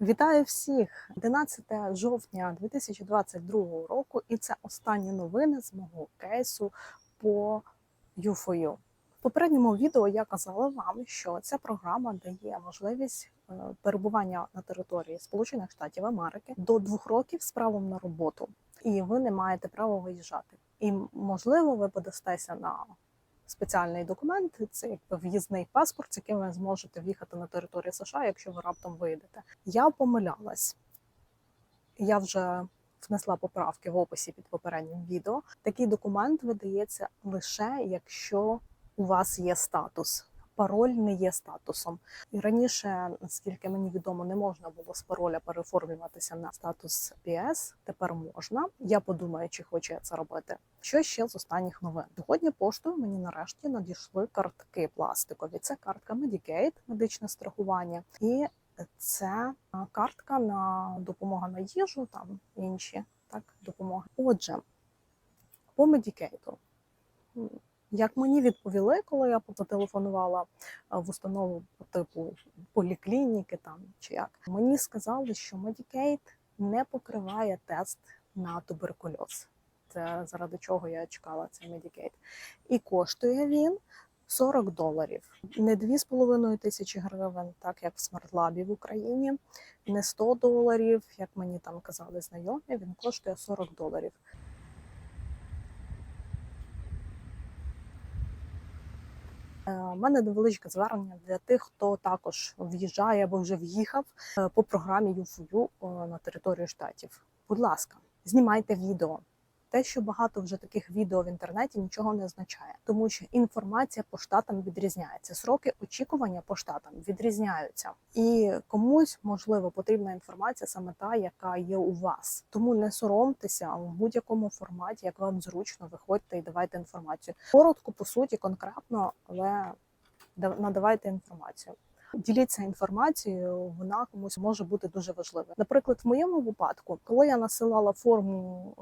Вітаю всіх! 11 жовтня 2022 року, і це останні новини з мого кейсу по U4U. В попередньому відео я казала вам, що ця програма дає можливість е, перебування на території Сполучених Штатів Америки до двох років з правом на роботу, і ви не маєте права виїжджати. І можливо, ви подастеся на спеціальний документ, це якби в'їзний паспорт, з яким ви зможете в'їхати на територію США, якщо ви раптом вийдете. Я помилялась. Я вже внесла поправки в описі під попереднім відео. Такий документ видається лише якщо у вас є статус. Пароль не є статусом. І раніше, наскільки мені відомо, не можна було з пароля переформлюватися на статус PS. Тепер можна. Я подумаю, чи хочу я це робити. Що ще з останніх новин? Сьогодні поштою мені нарешті надійшли картки пластикові. Це картка Medicaid, медичне страхування, і це картка на допомога на їжу, там інші так допомоги. Отже, по Medicaid. Як мені відповіли, коли я зателефонувала в установу по типу поліклініки там чи як, мені сказали, що Medicaid не покриває тест на туберкульоз. Це заради чого я чекала цей Medicaid. І коштує він 40 доларів, не 2,5 тисячі гривень, так як в смартлабі в Україні, не 100 доларів, як мені там казали знайомі, він коштує 40 доларів. У мене невеличке звернення для тих, хто також в'їжджає або вже в'їхав е, по програмі ЮФУ на територію штатів. Будь ласка, знімайте відео. Те, що багато вже таких відео в інтернеті, нічого не означає, тому що інформація по штатам відрізняється. Сроки очікування по штатам відрізняються, і комусь можливо потрібна інформація саме та, яка є у вас. Тому не соромтеся в будь-якому форматі, як вам зручно, виходьте і давайте інформацію. Коротко, по суті, конкретно, але надавайте інформацію. Діліться інформацією, вона комусь може бути дуже важливою. Наприклад, в моєму випадку, коли я насилала форму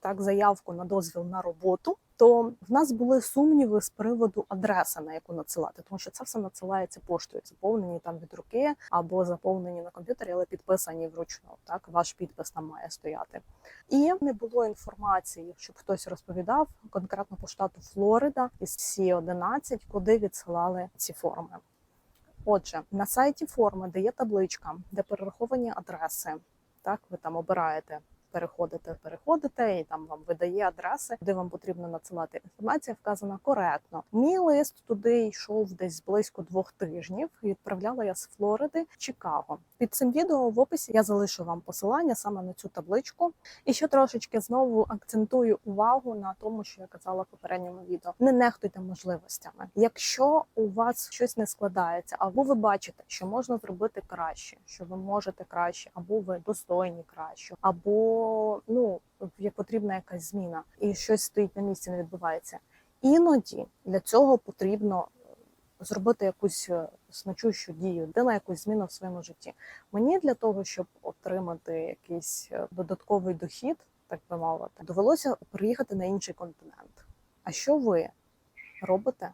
так заявку на дозвіл на роботу, то в нас були сумніви з приводу адреси, на яку надсилати, тому що це все надсилається поштою, заповнені там від руки або заповнені на комп'ютері, але підписані вручну. Так, ваш підпис там має стояти. І не було інформації, щоб хтось розповідав конкретно по штату Флорида із всі 11 куди відсилали ці форми. Отже, на сайті форми, де є табличка, де перераховані адреси, так ви там обираєте переходите, переходите, і там вам видає адреси, куди вам потрібно надсилати. Інформація вказана коректно. Мій лист туди йшов десь близько двох тижнів. Відправляла я з Флориди Чикаго. Під цим відео в описі я залишу вам посилання саме на цю табличку. І ще трошечки знову акцентую увагу на тому, що я казала в попередньому відео. Не нехтуйте можливостями. Якщо у вас щось не складається, або ви бачите, що можна зробити краще, що ви можете краще, або ви достойні краще, або ну як потрібна якась зміна, і щось стоїть на місці, не відбувається. Іноді для цього потрібно зробити якусь значущу дію, де якусь зміну в своєму житті. Мені для того, щоб отримати якийсь додатковий дохід, так би мовити, довелося приїхати на інший континент. А що ви робите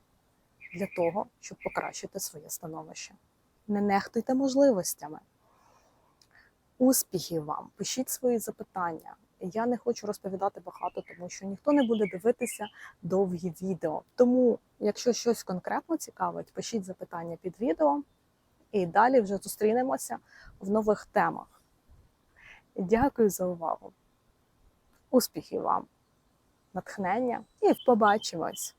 для того, щоб покращити своє становище? Не нехтуйте можливостями. Успіхів вам! Пишіть свої запитання. Я не хочу розповідати багато, тому що ніхто не буде дивитися довгі відео. Тому, якщо щось конкретно цікавить, пишіть запитання під відео, і далі вже зустрінемося в нових темах. Дякую за увагу! Успіхів вам, натхнення і побачимось!